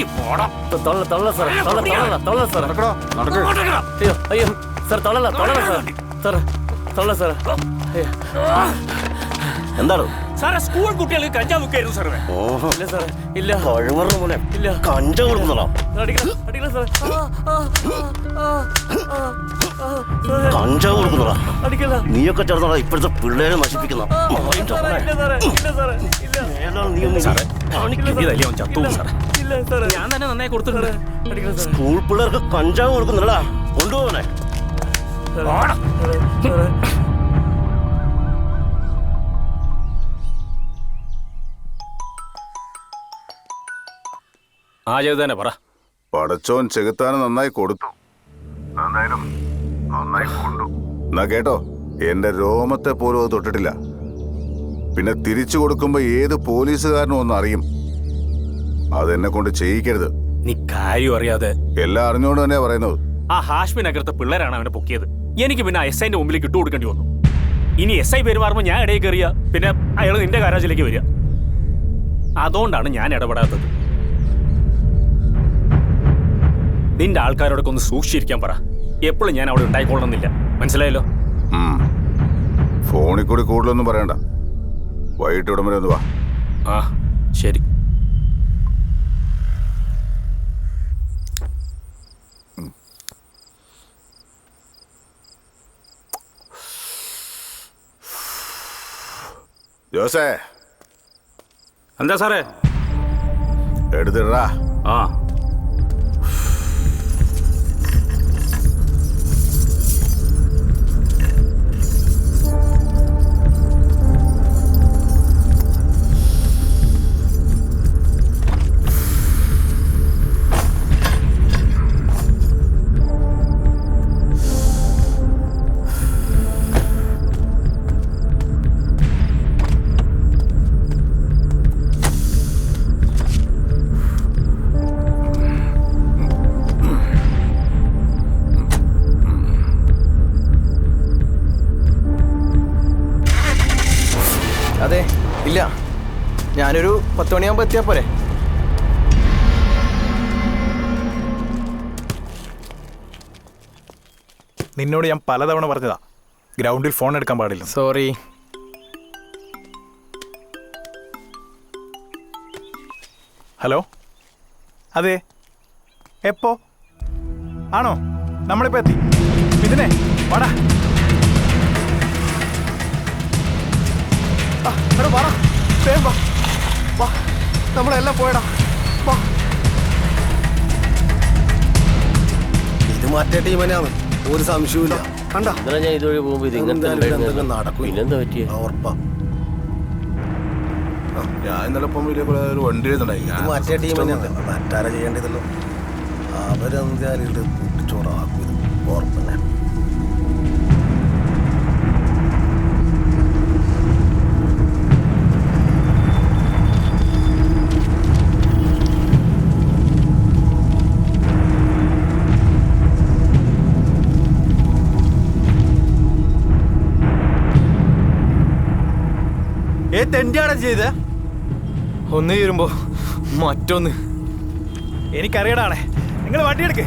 ഇറങ്ങി പോടാ തൊള്ള തൊള്ള സാർ തൊള്ള തൊള്ള തൊള്ള സാർ അയ്യോ അയ്യോ സാർ തൊള്ളല തൊള്ളല സാർ സാർ തൊള്ള സാർ എന്താണ് സാറേ സ്കൂൾ കുട്ടികൾക്ക് കഞ്ചാവ് വിൽക്കായിരുന്നു സാറേ ഇല്ല സാർ ഇല്ല കഴിവറ പോലെ ഇല്ല കഞ്ച കൊടുക്കുന്നതാ അടിക്കണം അടിക്കണം സാർ ആ, ആ, ആ, ആ, ആ, ആ, സാറേ, കഞ്ച കൊടുക്കുന്നതാ നീയൊക്കെ ചേർന്നതാ ഇപ്പോഴത്തെ പിള്ളേരെ നശിപ്പിക്കുന്ന സാറേ, സാറേ സാറേ നീ ഒന്നും സാറേ അവനിക്കിതല്ലേ അവൻ ചത്തു ഇല്ല, സാറേ ഇല്ല സാറേ ഞാൻ തന്നെ നന്നായി കൊടുത്തിട്ടുണ്ട്. സ്കൂൾ പിള്ളേർക്ക് കഞ്ചാവ് കൊടുക്കുന്നില്ലടാ. കൊണ്ടുപോകണേ. ആ ചെയ്ത് തന്നെ പറ. പടച്ചോൻ ചെകുത്താന് നന്നായി കൊടുത്തു. നന്നായാലും നന്നായി കൊണ്ടു. എന്നാ കേട്ടോ എന്റെ രോമത്തെ പോലും അത് തൊട്ടിട്ടില്ല. പിന്നെ തിരിച്ചു കൊടുക്കുമ്പോ ഏത് പോലീസുകാരനും ഒന്നും അറിയും. അതെന്നെ കൊണ്ട് ചെയ്യിക്കരുത്. നീ കാര്യം അറിയാതെ. എല്ലാം അറിഞ്ഞോണ്ട് തന്നെയാ പറയുന്നത്. ആ ഹാഷ്മി നഗരത്തെ പിള്ളേരാണ് അവനെ പൊക്കിയത്. എനിക്ക് പിന്നെ എസ് ഐന്റെ മുമ്പിലേക്ക് ഇട്ടു കൊടുക്കേണ്ടി വന്നു. ഇനി എസ് ഐ പെരുമാറുമ്പോൾ ഞാൻ ഇടയിൽ കയറിയ പിന്നെ അയാൾ നിന്റെ ഗാരാജിലേക്ക് വരിക. അതുകൊണ്ടാണ് ഞാൻ ഇടപെടാത്തത്. നിന്റെ ആൾക്കാരോടൊക്കെ ഒന്ന് സൂക്ഷിച്ചിരിക്കാൻ പറ. എപ്പോഴും ഞാൻ അവിടെ ഉണ്ടായിക്കൊള്ളണമെന്നില്ല. മനസ്സിലായല്ലോ. ഫോണിൽ കൂടി കൂടുതലൊന്നും പറയണ്ട. വൈകിട്ട് ഇവിടം ഒന്ന് വാ. ആ ശരി. ജോസേ. എന്താ സാറേ? എടുത്തിടാ ആ. പത്ത് എത്തിയാ പോരെ. നിന്നോട് ഞാൻ പലതവണ പറഞ്ഞതാ. ഗ്രൗണ്ടിൽ ഫോൺ എടുക്കാൻ പാടില്ല. സോറി. ഹലോ? അതെ. എപ്പോ? ആണോ? നമ്മളിപ്പോ എത്തി. ഇതിനെ വാടാ. വാടാ. വേഗം വാ. വാ. നമ്മളെല്ലാം പോയടാ. ഇത് മറ്റേ ടീമനാണ് ഒരു സംശയമില്ല കണ്ട? ഇന്നലെ ഞാൻ ഇതുവഴി പോകുമ്പോ ഇത് ഇങ്ങനത്തെ നടക്കും. പിന്നെന്താ പറ്റിയ? ഉറപ്പാ. ഞാൻ ഇന്നലെ ഇപ്പം വലിയ ഒരു വണ്ടി എഴുതുണ്ടായി ഇത് മറ്റേ ടീം മറ്റാരെ ചെയ്യേണ്ടതല്ലോ അവരെന്തായാലും ഇത് പൊട്ടിച്ചോറാക്കും ഇത് ഉറപ്പന്നെ ഏ തെണ്ടിയാണ് ചെയ്ത്? ഒന്ന് ചേരുമ്പോ മറ്റൊന്ന്. എനിക്കറിയടാണേ നിങ്ങൾ വണ്ടി എടുക്ക്.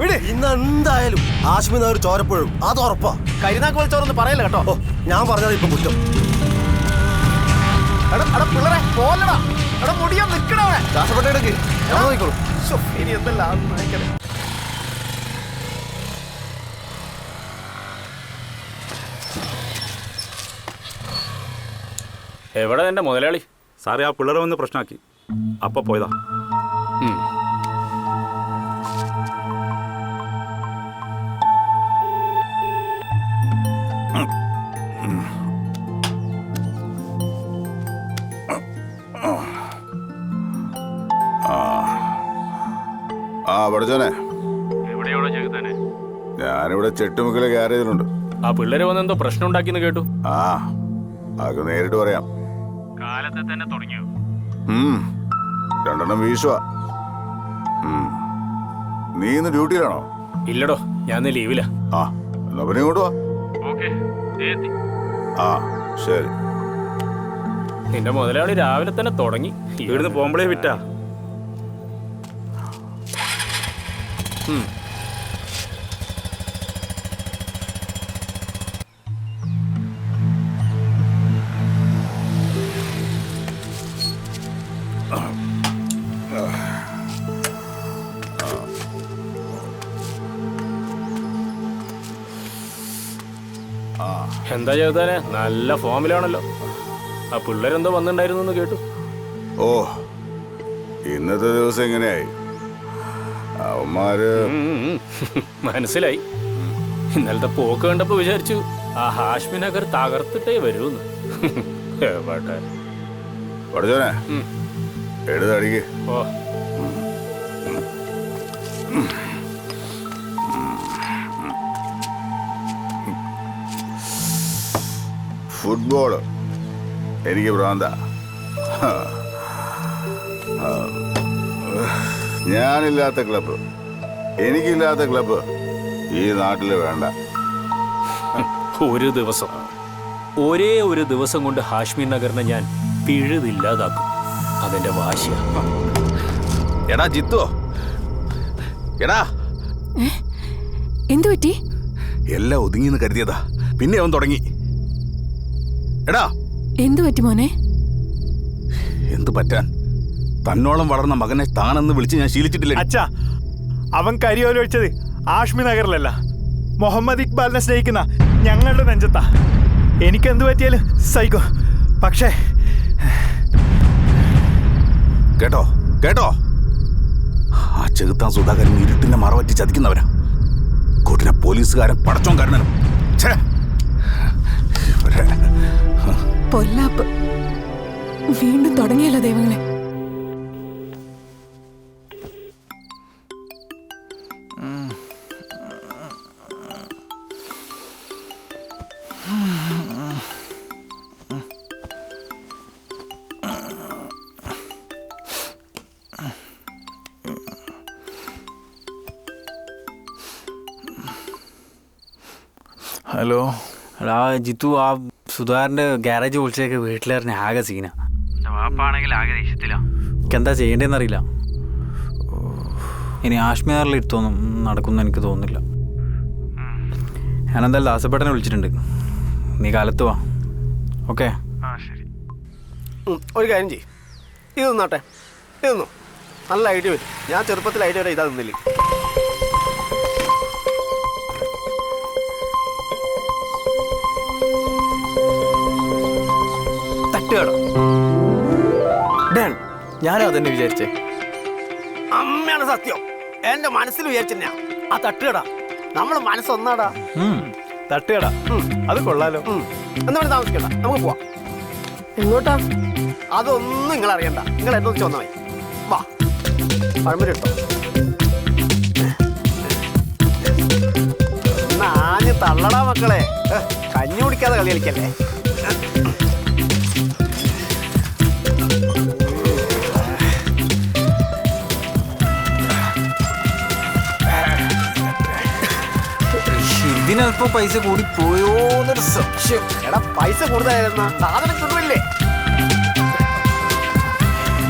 വിട് ഇന്ന് എന്തായാലും ആശ്മി ഒരു ചോരപ്പോഴും. അത് ഉറപ്പാ. കരിനാക്ക് വലിച്ചോറൊന്ന് പറയല്ല കേട്ടോ. ഞാൻ പറഞ്ഞത് ഇപ്പൊ കുറ്റം. പിള്ളേരെ പോലടാ എടാ മുടിയാ നിക്കണേ ദാസപ്പെട്ട എടുക്ക്. ഞാൻ നോക്കിക്കോളൂ ഇനി എന്തെല്ലാം എവിടെ എന്റെ മുതലാളി? സാറേ ആ പിള്ളേരെ വന്ന് പ്രശ്നമാക്കി. അപ്പൊ പോയതാ. ആ പഠിച്ചോനെ ഞാനിവിടെ ചെട്ടുമുക്കിലെ ഗ്യാരേജിലുണ്ട് ആ പിള്ളേര് വന്ന് എന്തോ പ്രശ്നം ഉണ്ടാക്കിന്ന് കേട്ടു. ആ അത് നേരിട്ട് പറയാം. രണ്ടെണ്ണം വീശുവാ. ഉം. നീ ഇന്ന് ഡ്യൂട്ടിയിലാണോ? ഇല്ലടോ ഞാൻ ലീവില ലീവിലാ. ആ എന്നാ പിന്നെ ഇങ്ങോട്ട് വാ. ആ ശരി. നിന്റെ മുതലാളി രാവിലെ തന്നെ തുടങ്ങി. ഇവിടുന്ന് പോകുമ്പോഴേ വിറ്റാ. എന്താ ചെയ്താനെ? നല്ല ഫോമിലാണല്ലോ. ആ പിള്ളേരെന്തോ വന്നിട്ടുണ്ടായിരുന്നു എന്ന് കേട്ടു. ഓ ഇന്നത്തെ ദിവസം എങ്ങനെയായി? അവന്മാര്. മനസ്സിലായി. ഇന്നലത്തെ പോക്ക് കണ്ടപ്പോ വിചാരിച്ചു ആ ഹാഷ്മി നഗർ തകർത്തിട്ടേ വരൂന്ന് പഠിച്ചോനെ ഉം. എഴുതടിക്ക് ഓ. ഫുട്ബോൾ എനിക്ക് ഭ്രാന്ത. ഞാനില്ലാത്ത ക്ലബ്ബ് എനിക്കില്ലാത്ത ക്ലബ്ബ് ഈ നാട്ടിൽ വേണ്ട. ഒരു ദിവസം. ഒരേ ഒരു ദിവസം കൊണ്ട് ഹാഷ്മി നഗറിനെ ഞാൻ പിഴുതില്ലാതാക്കും. അതെന്റെ വാശിയ. എടാ ജിത്തോ. എടാ. എന്തു പറ്റി എല്ലാം ഒതുങ്ങിന്ന് കരുതിയതാ. പിന്നെ അവൻ തുടങ്ങി. എടാ. എന്തു പറ്റി മോനെ? എന്തു പറ്റാൻ? തന്നോളം വളർന്ന മകനെ താനെന്ന് വിളിച്ച് ഞാൻ ശീലിച്ചിട്ടില്ല? അച്ഛാ അവൻ കരിയോലൊഴിച്ചത് ആഷ്മി നഗറിലല്ല. മുഹമ്മദ് ഇക്ബാലിനെ സ്നേഹിക്കുന്ന ഞങ്ങളുടെ നെഞ്ചത്താ. എനിക്ക് എന്തു പറ്റിയാലും സൈക്കോ പക്ഷേ കേട്ടോ കേട്ടോ. ആ ചെകുത്താൻ സുധാകരൻ ഇരുട്ടിന്റെ മറവറ്റി ചതിക്കുന്നവരാ കൂട്ടിനെ പോലീസുകാരൻ പടച്ചോൻകാരനും ഛേ. ഇവരെ. പൊല്ലാപ്പ്. വീണ്ടും തുടങ്ങിയല്ലോ ദൈവങ്ങളെ. ഹലോ. എടാ ജിത്തു ആ സുധാറിന്റെ ഗ്യാരേജ് വിളിച്ചേക്ക് വീട്ടിലേറിന് ആകെ സീന. വാപ്പാണെങ്കിൽ ആകെ ദേഷ്യത്തില. എന്താ ചെയ്യേണ്ടതെന്ന് അറിയില്ല ഇനി ആശ്മിയാറിൽ എടുത്തൊന്നും നടക്കുമെന്ന് എനിക്ക് തോന്നുന്നില്ല. ഞാനെന്തായാലും ദാസപ്പേട്ടനെ വിളിച്ചിട്ടുണ്ട്. നീ കാലത്ത് വാ. ഓക്കെ? ഒരു കാര്യം ചെയ്യും. ഇത് നിന്നാട്ടെ. ഇത് നിന്നു. നല്ല ഐഡിയ വരും. ഞാൻ ചെറുപ്പത്തിൽ ഐഡിയ വരെ ഇതാ നിന്നില്ല. ഞാനും അതന്നെ വിചാരിച്ചേ. അമ്മയാണ് സത്യം. എന്റെ മനസ്സിൽ വിചാരിച്ചെന്നാ. ആ തട്ടുകടാ. നമ്മളെ മനസ്സൊന്നാടാ തട്ടുകട. അത് കൊള്ളാലോ. ഉം. എന്നാ താമസിക്കണ്ട. നമുക്ക് പോവാം. എങ്ങോട്ടാ? അതൊന്നും നിങ്ങൾ അറിയണ്ട. നിങ്ങൾ എന്നെ വെച്ച് വന്നാൽ മതി. വാ. പഴമ്പര ഇട്ടോ. നാഞ്ഞ് തള്ളടാ മക്കളെ. കഞ്ഞി കുടിക്കാതെ കളി കളിക്കല്ലേ? ഇതിനൽപ്പോ പൈസ കൂടി പോയോന്നൊരു സംശയം. എടാ പൈസ കൂടുതലായിരുന്ന? സാധനം കിട്ടുമില്ലേ?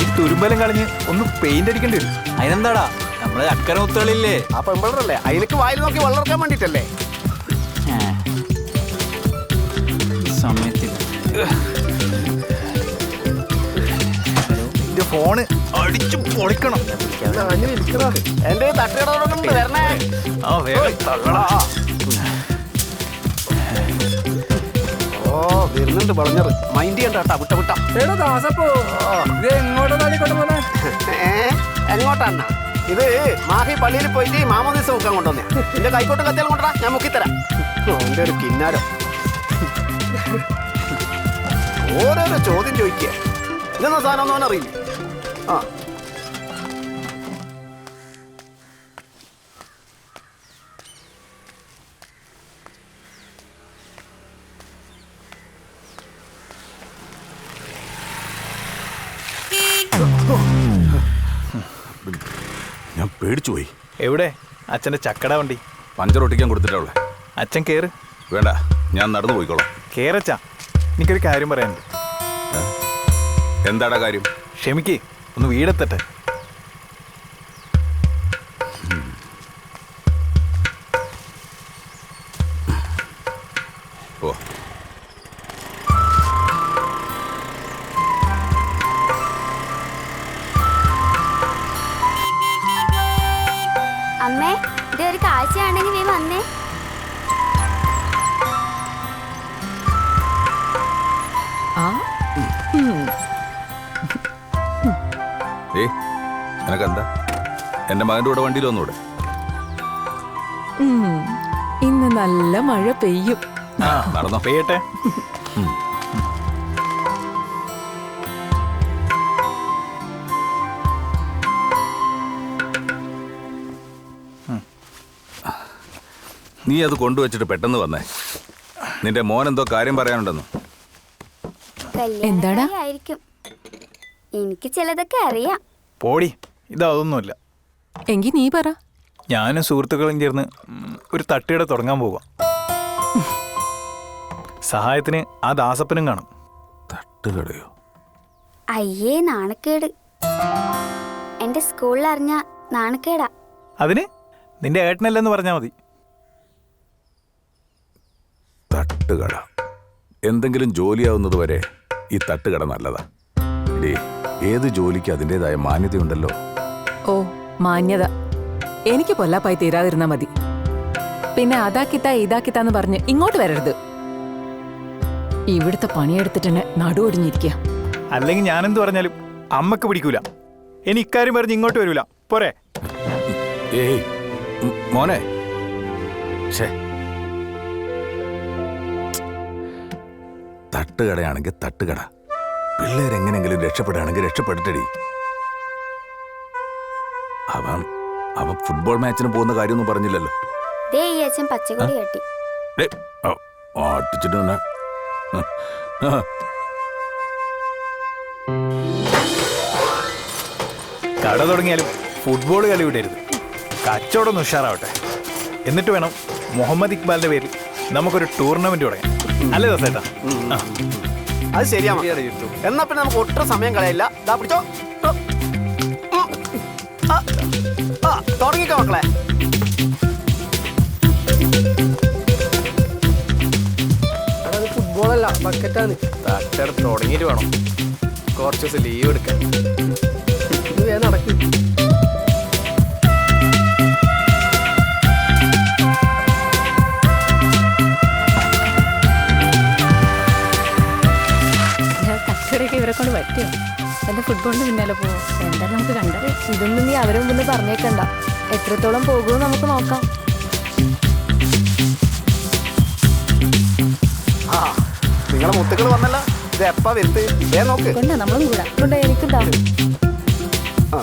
ഈ തുരുമ്പലം കളഞ്ഞ് ഒന്ന് പെയിന്റ് അടിക്കേണ്ടി വരും. അതിനെന്താടാ? നമ്മൾ അക്കര മുത്തുകളില്ലേ ആ പെമ്പിളറല്ലേ അതിലേക്ക് വായിൽ നോക്കി വളർക്കാൻ വേണ്ടിട്ടല്ലേ സമയത്തില്ല എന്റെ ഫോണ് അടിച്ചു പൊളിക്കണം. എന്റെ തട്ടുകട വരണേ. ആ വേഗം തള്ളടാ. വരുന്നുണ്ട് വളഞ്ഞത്. മൈൻഡ് ചെയ്യണ്ട വിട്ട വിട്ട. ഏ എങ്ങോട്ടാണ്? ഇത് മാഹി പള്ളിയിൽ പോയിട്ട് മാമോദിസം മുക്കാൻ കൊണ്ടുവന്നേ എന്റെ കൈക്കോട്ട് കത്തിയാൽ കൊണ്ടാ ഞാൻ മുക്കിത്തരാം. എന്റെ ഒരു കിന്നാരം. ഓരോരോ ചോദ്യം ചോദിക്കുക ഇതൊന്നും സാധനം ഒന്നും അറിയില്ല ആ പേടിച്ചു പോയി. എവിടെ? അച്ഛന്റെ ചക്കട വണ്ടി. പഞ്ചർ ഒട്ടിക്കാൻ കൊടുത്തിട്ടുള്ളേ അച്ഛൻ കേറ്. വേണ്ട ഞാൻ നടന്നു പോയിക്കോളാം. കേറച്ചാ എനിക്കൊരു കാര്യം പറയാനുണ്ട്. എന്താടാ കാര്യം? ക്ഷമിക്കേ ഒന്ന് വീടെത്തട്ടെ. അമ്മേ ഇത് ഒരു കാഴ്ചയാണെങ്കിൽ നീ വന്നേ. ഏ നിനക്കെന്താ എന്റെ മകന്റെ കൂടെ വണ്ടിയിൽ വന്നൂടെ? ഉം. ഇന്ന് നല്ല മഴ പെയ്യും. ആ നടന്നോ. പെയ്യട്ടെ. നീ അത് കൊണ്ടുവച്ചിട്ട് പെട്ടെന്ന് വന്നേ. നിന്റെ മോൻ എന്തോ കാര്യം പറയാനുണ്ടെന്ന്? എന്താടാ? ആയിരിക്കും എനിക്ക് ചിലതൊക്കെ അറിയാം. പോടി ഇതൊന്നുമില്ല എങ്കി നീ പറ. ഞാനും സുഹൃത്തുക്കളും ചേർന്ന് ഉം, ഒരു തട്ടിയുടെ തുടങ്ങാൻ പോവാം. സഹായത്തിന് ആ ദാസപ്പനും കാണും. തട്ടുകടയോ? അയ്യേ നാണക്കേട്. എന്റെ സ്കൂളിൽ അറിഞ്ഞ നാണക്കേടാ. അതിന്? നിന്റെ ഏട്ടനല്ലെന്ന് പറഞ്ഞാ മതി. തട്ടുകട. എന്തെങ്കിലും ജോലിയാവുന്നത് വരെ ഈ തട്ടുകട നല്ലതാ. ഏത് ജോലിക്ക് അതിന്റെതായ മാന്യതയുണ്ടല്ലോ? ഓ മാന്യത. എനിക്ക് പൊല്ലാപ്പായി തീരാതിരുന്നാ മതി. പിന്നെ അതാക്കിത്താ ഇതാക്കിത്താന്ന് പറഞ്ഞ് ഇങ്ങോട്ട് വരരുത്. ഇവിടുത്തെ പണിയെടുത്തിട്ട് നടുവൊടിഞ്ഞിരിക്കുക അല്ലെങ്കിൽ ഞാനെന്ത് പറഞ്ഞാലും അമ്മയ്ക്ക് പിടിക്കൂല. ഇനി ഇക്കാര്യം പറഞ്ഞ് ഇങ്ങോട്ട് വരൂല. പോരെ. ഏയ് മോനെ. ഷേ തട്ടുകടയാണെങ്കിൽ തട്ടുകട. പിള്ളേരെങ്ങനെങ്കിലും രക്ഷപ്പെടുകയാണെങ്കിൽ രക്ഷപ്പെട്ടടി അവൻ അവൻ ഫുട്ബോൾ മാച്ചിന് പോകുന്ന കാര്യമൊന്നും പറഞ്ഞില്ലല്ലോ. ദേ ഈ അച്ഛൻ പച്ചക്കൊടി കെട്ടി ആ. കട തുടങ്ങിയാലും ഫുട്ബോൾ കളി വിടരുത്. കച്ചവടം ഒന്ന് ഉഷാറാവട്ടെ. എന്നിട്ട് വേണം മുഹമ്മദ് ഇക്ബാലിന്റെ പേരിൽ നമുക്കൊരു ടൂർണമെന്റ് തുടങ്ങാം അല്ലേ ദോസേട്ടാ. അത് ശരിയാ. എന്നാ പിന്നെ നമുക്ക് ഒട്ടും സമയം കളയില്ല. ദാ പിടിച്ചോ. തുടങ്ങിക്കോ മക്കളെ. ഫുട്ബോളല്ല ബക്കറ്റാണ് തുടങ്ങിയിട്ട് വേണം. കുറച്ച് ദിവസം ലീവ് എടുക്കാൻ. കൊണ്ട് പറ്റിയോ എന്റെ ഫുട്ബോളിന് പിന്നാലെ പോവോ? എന്താ നമുക്ക് കണ്ടത് ഇതൊന്നും നീ അവരെ മുമ്പ് പറഞ്ഞേക്കണ്ട. എത്രത്തോളം പോകുമെന്ന് നമുക്ക് നോക്കാം. ആ നിങ്ങളെ മുത്തുക്കൾ വന്നല്ലോ. ഇത് എപ്പാ വരുത്ത് ഇതേ നോക്ക്. കൊണ്ടാ നമ്മളും കൂടാ. കൊണ്ടാ എനിക്കെന്താ ആ.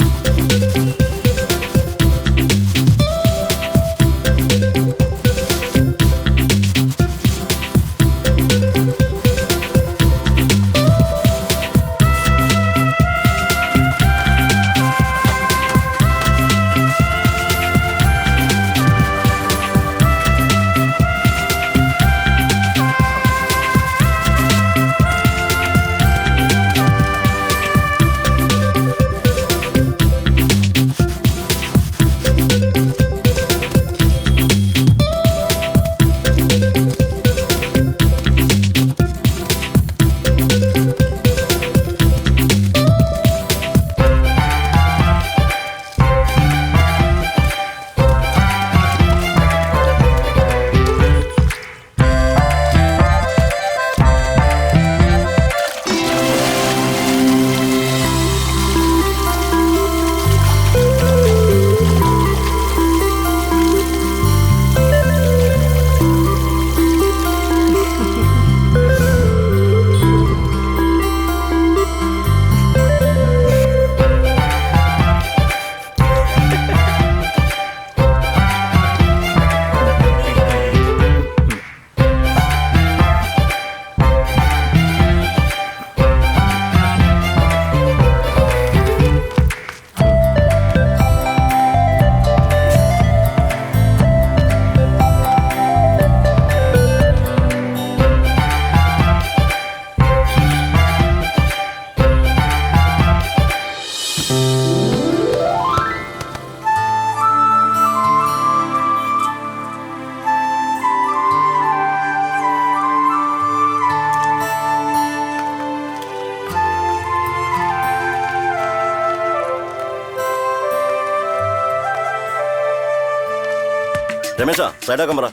രമേശാ സൈഡാക്കാൻ പറ.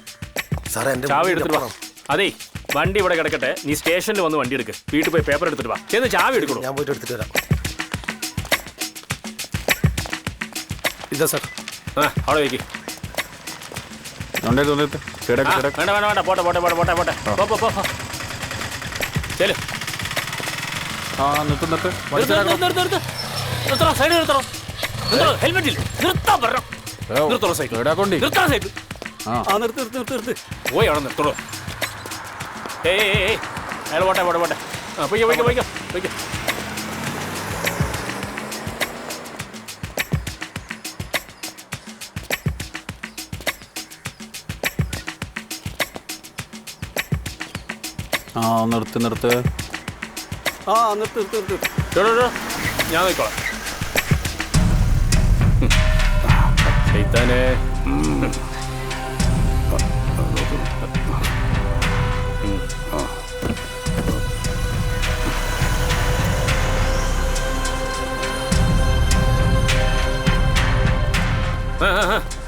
സാറേ എന്റെ ചാവി എടുത്തിട്ട് വാ. അതെ വണ്ടി ഇവിടെ കിടക്കട്ടെ. നീ സ്റ്റേഷനിൽ വന്ന് വണ്ടി എടുക്ക്. വീട്ടിൽ പോയി പേപ്പർ എടുത്തിട്ട് വാ. ചെന്ന് ചാവി എടുക്കണം ഞാൻ പോയിട്ട് എടുത്തിട്ട് വരാം. ഇതാ സാർ. ആ അവിടെ വയ്ക്ക് ആ, വേണ്ട വേണ്ട വേണ്ട പോട്ടെ പോട്ടെ പോട്ടെ പോട്ടെ പോട്ടെ. പോ പോ പോ പോ. ചെൽ. നിർത്ത്, നിർത്ത്, നിർത്ത്, നിർത്ത്, നിർത്ത്. നിർത്തണോ സൈഡ് നിർത്തണോ. നിർത്തണോ. ഹെൽമെറ്റ് ഇല്ല? നിർത്താൻ പറഞ്ഞു നിർത്തണോ സൈഡ് നിർത്താൻ സൈഡ് ആ. നിർത്ത് നിർത്ത് നിർത്ത് നിർത്ത്. പോയി അവിടെ നിർത്തണോ ഏയ് ഏയ് അയാൾ പോട്ടെ പോട്ടെ പോട്ടെ. ആ പോയിക്കോ പോയിക്കോ പോയിക്കോ പോയിക്കോ. ആ നിർത്ത് നിർത്ത്. ആ നിർത്ത് നിർത്ത് നിർത്ത്. കേട്ടോ. ഞാൻ നോക്കോളാം ചെയ്താനേ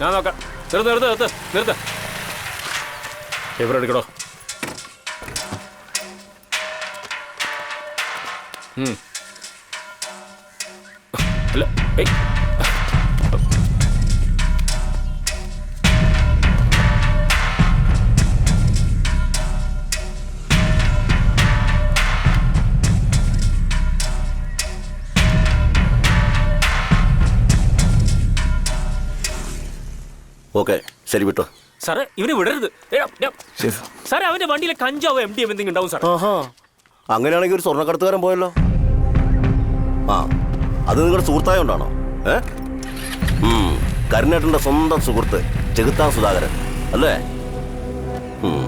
ഞാൻ നോക്കാം. നിർത്ത് നിർത്ത് നിർത്ത് നിർത്ത്. പേപ്പർ എടുക്കണോ. അല്ല ഏയ്. ഓക്കെ ശരി വിട്ടോ. സാറേ ഇവനെ വിടരുത്. സാറേ അവന്റെ വണ്ടിയിലെ കഞ്ചാവോ എം ഡി എം എന്തെങ്കിലും ഉണ്ടാവും സാർ ആഹാ. അങ്ങനെയാണെങ്കിൽ ഒരു സ്വർണക്കടത്തുകാരൻ പോയല്ലോ. ആ അത് നിങ്ങളുടെ സുഹൃത്തായോണ്ടാണോ? ഏ? ഉം, കരുണേട്ടന്റെ സ്വന്തം സുഹൃത്ത് ചെകുത്താൻ സുധാകരൻ. അല്ലേ? ഉം.